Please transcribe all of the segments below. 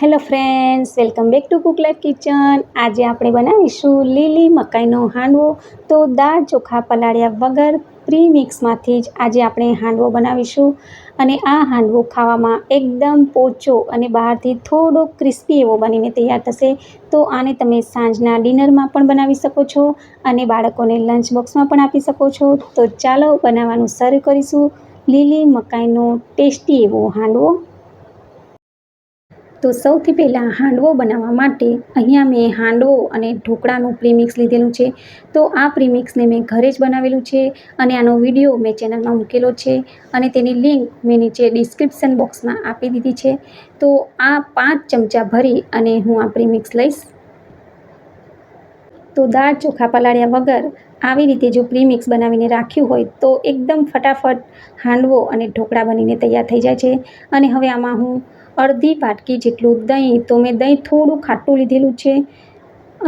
Hello friends welcome back to cook life kitchen આજે આપણે બનાવીશું લીલી મકાઈનો હાંડવો. તો દાળ ચોખા પલાળ્યા વગર પ્રી મિક્સમાંથી જ આજે આપણે હાંડવો બનાવીશું. અને આ હાંડવો ખાવામાં એકદમ પોચો અને બહારથી થોડો ક્રિસ્પી એવો બનીને તૈયાર થશે. તો આને તમે સાંજના ડિનરમાં પણ બનાવી શકો છો અને બાળકોને લંચ બોક્સમાં પણ આપી શકો છો. તો ચાલો બનાવવાનું શરૂ કરીશું. લીલી મકાઈનો ટેસ્ટી એવો હાંડવો. તો સૌથી પહેલાં હાંડવો બનાવવા માટે અહીંયા મેં હાંડવો અને ઢોકળાનું પ્રીમિક્સ લીધેલું છે. તો આ પ્રીમિક્સને મેં ઘરે જ બનાવેલું છે અને આનો વીડિયો મેં ચેનલમાં મૂકેલો છે અને તેની લિંક મેં નીચે ડિસ્ક્રિપ્શન બોક્સમાં આપી દીધી છે. તો આ પાંચ ચમચા ભરી અને હું આ પ્રીમિક્સ લઈશ. તો દાળ ચોખા પલાળ્યા વગર આવી રીતે જો પ્રીમિક્સ બનાવીને રાખ્યું હોય તો એકદમ ફટાફટ હાંડવો અને ઢોકળા બનીને તૈયાર થઈ જાય છે. અને હવે આમાં હું અડધી વાટકી જેટલું દહીં, તો મેં દહીં થોડું ખાટું લીધેલું છે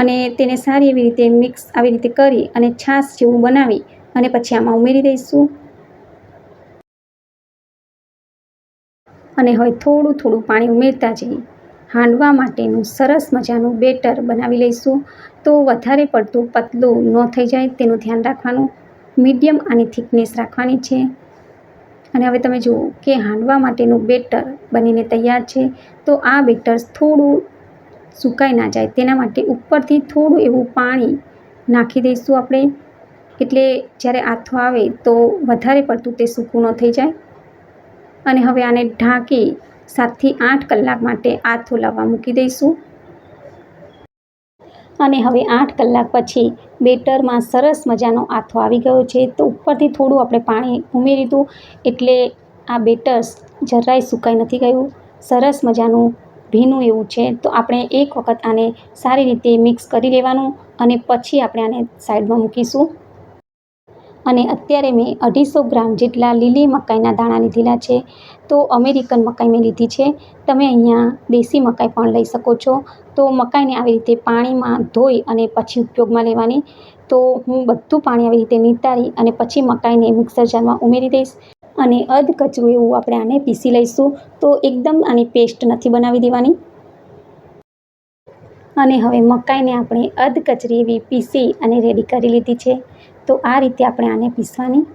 અને તેને સારી એવી રીતે મિક્સ આવી રીતે કરી અને છાશ જેવું બનાવી અને પછી આમાં ઉમેરી દઈશું. અને હવે થોડું થોડું પાણી ઉમેરતા જઈ હાંડવા માટેનું સરસ મજાનું બેટર બનાવી લઈશું. તો વધારે પડતું, પતલું ન થઈ જાય તેનું ધ્યાન રાખવાનું. મીડિયમ આની થિકનેસ રાખવાની છે. અને હવે તમે જુઓ કે હાંડવા માટેનું બેટર બનીને તૈયાર છે, તો આ બેટર થોડું સુકાઈ ના જાય. તેના માટે ઉપરથી થોડું એવું પાણી નાખી દઈશું આપણે. એટલે જ્યારે આથો આવે તો વધારે પડતું તે સૂકું ન થઈ જાય. અને હવે આને ઢાંકી સાતથી આઠ કલાક માટે આથો લાવવા મૂકી દઈશું. અને હવે આઠ કલાક પછી બેટરમાં સરસ મજાનો આથો આવી ગયો છે. તો ઉપરથી થોડું આપણે પાણી ઉમેરી દીધું એટલે આ બેટર જરાય સુકાઈ નથી ગયું. સરસ મજાનું ભીનું એવું છે. તો આપણે એક વખત આને સારી રીતે મિક્સ કરી લેવાનું અને પછી આપણે આને સાઈડમાં મૂકીશું. અને અત્યારે મેં અઢીસો ગ્રામ જેટલા લીલી મકાઈના દાણા લીધેલા છે. તો અમેરિકન મકાઈ મેં લીધી છે. તમે અહીંયા દેશી મકાઈ પણ લઈ શકો છો. તો મકાઈને આવી રીતે પાણીમાં ધોઈ અને પછી ઉપયોગમાં લેવાની. તો હું બધું પાણી આવી રીતે નિતારી અને પછી મકાઈને મિક્સર જારમાં ઉમેરી દઈશ અને અધ કચરું એવું આપણે આને પીસી લઈશું. તો એકદમ આની પેસ્ટ નથી બનાવી દેવાની. અને હવે મકાઈને આપણે અધ કચરી એવી પીસી અને રેડી કરી લીધી છે. તો આ રીતે આપણે આને પીસવાની.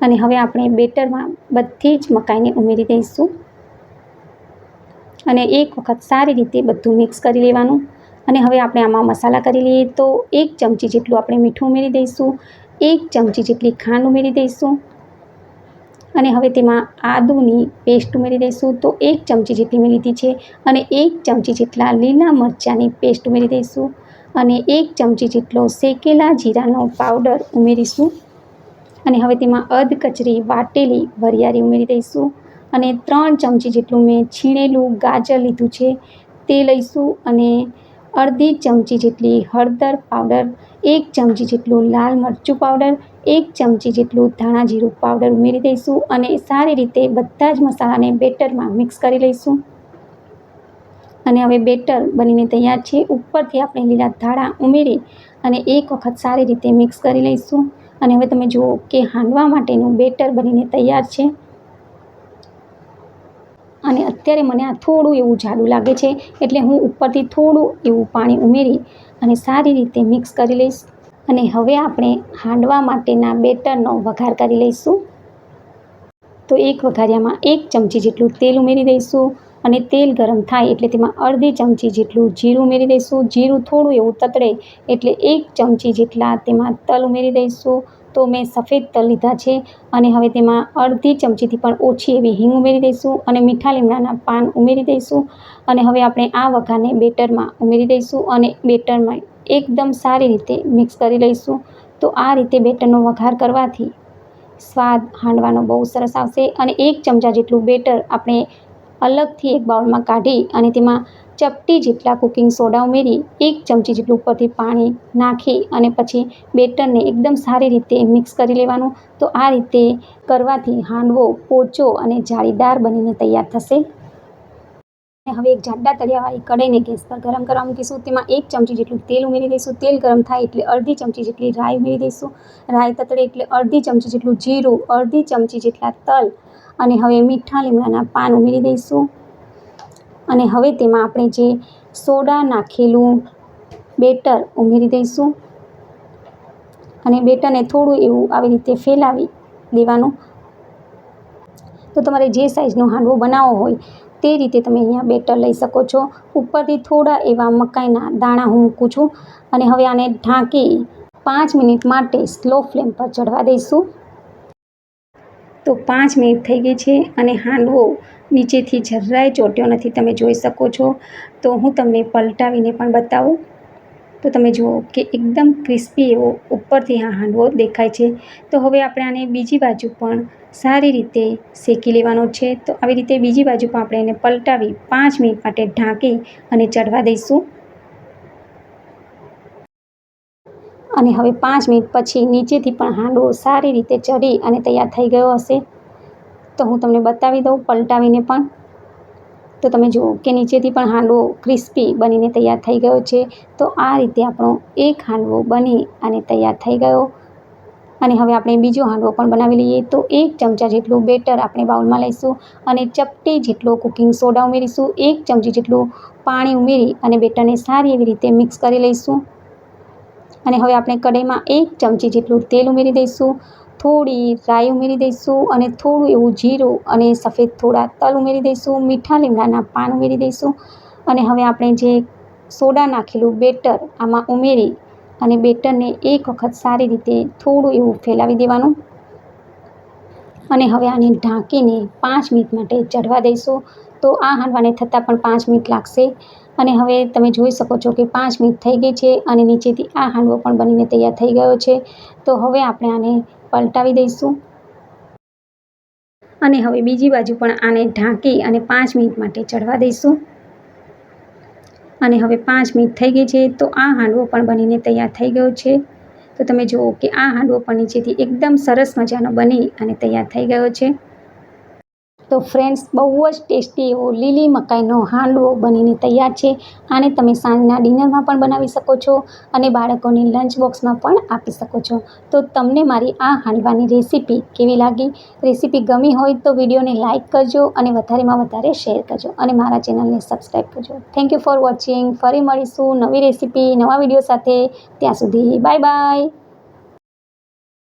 અને હવે આપણે બેટરમાં બધી જ મકાઈને ઉમેરી દઈશું. અને એક વખત સારી રીતે બધું મિક્સ કરી લેવાનું. અને હવે આપણે આમાં મસાલા કરી લઈએ તો એક ચમચી જેટલું આપણે મીઠું ઉમેરી દઈશું. એક ચમચી જેટલી ખાંડ ઉમેરી દઈશું. અને હવે તેમાં આદુની પેસ્ટ ઉમેરી દઈશું. તો એક ચમચી જેટલી મેં લીધી છે. અને એક ચમચી જેટલા લીલા મરચાંની પેસ્ટ ઉમેરી દઈશું. અને એક ચમચી જેટલો શેકેલા જીરાનો પાવડર ઉમેરીશું. અને હવે તેમાં અધ કચરી વાટેલી વરિયાળી ઉમેરી દઈશું અને ત્રણ ચમચી જેટલું મેં છીણેલું ગાજર લીધું છે તે લઈશું અને અડધી ચમચી જેટલી હળદર પાવડર, એક ચમચી જેટલું લાલ મરચું પાવડર, એક ચમચી જેટલું ધાણા જીરું પાવડર ઉમેરી દઈશું અને સારી રીતે બધા જ મસાલાને બેટરમાં મિક્સ કરી લઈશું. અને હવે બેટર બનીને તૈયાર છે. ઉપરથી આપણે લીલા ધાણા ઉમેરી અને એક વખત સારી રીતે મિક્સ કરી લઈશું. અને હવે તમે જુઓ કે હાંડવા માટેનું બેટર બનીને તૈયાર છે. અને અત્યારે મને આ થોડું એવું જાડું લાગે છે, એટલે હું ઉપરથી થોડું એવું પાણી ઉમેરી અને સારી રીતે મિક્સ કરી લઈશ. અને હવે આપણે હાંડવા માટેના બેટરનો વઘાર કરી લઈશું. તો એક વઘારિયામાં એક ચમચી જેટલું તેલ ઉમેરી દઈશું. અને તેલ ગરમ થાય એટલે તેમાં અડધી ચમચી જેટલું જીરું ઉમેરી દઈશું. જીરું થોડું એવું તતડે એટલે એક ચમચી જેટલા તેમાં તલ ઉમેરી દઈશું. તો મેં સફેદ તલ લીધા છે અને હવે તેમાં અડધી ચમચીથી પણ ઓછી એવી હિંગ ઉમેરી દઈશું અને મીઠા લીમડાના પાન ઉમેરી દઈશું. અને હવે આપણે આ વઘારને બેટરમાં ઉમેરી દઈશું અને બેટરમાં એકદમ સારી રીતે મિક્સ કરી લઈશું. તો આ રીતે બેટરનો વઘાર કરવાથી સ્વાદ હાંડવાનો બહુ સરસ આવશે અને એક ચમચા જેટલું બેટર આપણે અલગથી એક બાઉલમાં કાઢી અને તેમાં ચપટી જેટલા કુકિંગ સોડા ઉમેરી, એક ચમચી જેટલું ઉપરથી પાણી નાખી અને પછી બેટરને એકદમ સારી રીતે મિક્સ કરી લેવાનું. તો આ રીતે કરવાથી હાંડવો, પોચો અને જાળીદાર બનીને તૈયાર થશે. હવે એક જાડા તળિયાવાળી કઢાઈને ગેસ પર ગરમ કરવા મૂકીશું. તેમાં એક ચમચી જેટલું તેલ ઉમેરી દઈશું. તેલ ગરમ થાય એટલે અડધી ચમચી જેટલી રાઈ ઉમેરી દઈશું. રાઈ તતડે એટલે અડધી ચમચી જેટલું જીરું, અડધી ચમચી જેટલા તલ અને હવે મીઠા લીમડાના પાન ઉમેરી દઈશું. અને હવે તેમાં આપણે જે સોડા નાખેલું બેટર ઉમેરી દઈશું. અને બેટરને થોડું એવું આવી રીતે ફેલાવી દેવાનું. તો તમારે જે સાઈઝનો હાંડવો બનાવવો હોય તે રીતે તમે અહીંયા બેટર લઈ શકો છો. ઉપરથી થોડા એવા મકાઈના દાણા હું મૂકું છું. અને હવે આને ઢાંકી પાંચ મિનિટ માટે સ્લો ફ્લેમ પર ચડવા દઈશું. તો પાંચ મિનિટ થઈ ગઈ છે અને હાંડવો નીચેથી જરાય ચોટ્યો નથી. તમે જોઈ શકો છો. તો હું તમને પલટાવીને પણ બતાવું. તો તમે જુઓ કે એકદમ ક્રિસ્પી એવો ઉપરથી આ હાંડવો દેખાય છે. તો હવે આપણે આને બીજી બાજુ પણ સારી રીતે શેકી લેવાનો છે. તો આવી રીતે બીજી બાજુ પણ આપણે એને પલટાવી પાંચ મિનિટ માટે ઢાંકી અને ચડવા દઈશું. અને હવે પાંચ મિનિટ પછી નીચેથી પણ હાંડવો સારી રીતે ચડી અને તૈયાર થઈ ગયો હશે. તો હું તમને બતાવી દઉં પલટાવીને પણ. તો તમે જુઓ કે નીચેથી પણ હાંડવો ક્રિસ્પી બનીને તૈયાર થઈ ગયો છે. તો આ રીતે આપણો એક હાંડવો બની અને તૈયાર થઈ ગયો. અને હવે આપણે બીજો હાંડવો પણ બનાવી લઈએ. તો એક ચમચા જેટલું બેટર આપણે બાઉલમાં લઈશું અને ચપટી જેટલો કુકિંગ સોડા ઉમેરીશું. એક ચમચી જેટલું પાણી ઉમેરી અને બેટરને સારી એવી રીતે મિક્સ કરી લઈશું. અને હવે આપણે કઢાઈમાં એક ચમચી જેટલું તેલ ઉમેરી દઈશું, થોડી રાઈ ઉમેરી દઈશું અને થોડું એવું જીરું અને સફેદ થોડા તલ ઉમેરી દઈશું, મીઠા લીમડાના પાન ઉમેરી દઈશું અને હવે આપણે જે સોડા નાખેલું બેટર આમાં ઉમેરી અને બેટરને એક વખત સારી રીતે થોડું એવું ફેલાવી દેવાનું. અને હવે આને ઢાંકીને પાંચ મિનિટ માટે ચઢવા દઈશું. તો આ હાંડવાને થતાં પણ પાંચ મિનિટ લાગશે. અને હવે તમે જોઈ શકો છો કે પાંચ મિનિટ થઈ ગઈ છે અને નીચેથી આ હાંડવો પણ બનીને તૈયાર થઈ ગયો છે. તો હવે આપણે આને પલટાવી દઈશું. અને હવે બીજી બાજુ પણ આને ઢાંકી અને પાંચ મિનિટ માટે ચડવા દઈશું. અને હવે પાંચ મિનિટ થઈ ગઈ છે તો આ હાંડવો પણ બનીને તૈયાર થઈ ગયો છે. તો તમે જુઓ કે આ હાંડવો પણ નીચેથી એકદમ સરસ મજાનો બની અને તૈયાર થઈ ગયો છે. તો ફ્રેન્ડ્સ બહુ જ ટેસ્ટી એવો લીલી મકાઈનો હાંડવો બનીને તૈયાર છે. આને તમે સાંજના ડિનરમાં પણ બનાવી શકો છો અને બાળકોને લંચ બોક્સમાં પણ આપી શકો છો. તો તમને મારી આ હાંડવાની રેસીપી કેવી લાગી? રેસીપી ગમી હોય તો વિડીયોને લાઇક કરજો અને વધારેમાં વધારે શેર કરજો અને મારા ચેનલને સબસ્ક્રાઈબ કરજો. થેન્ક યુ ફોર વોચિંગ ફરી મળીશું નવી રેસીપી નવા વીડિયો સાથે. ત્યાં સુધી બાય બાય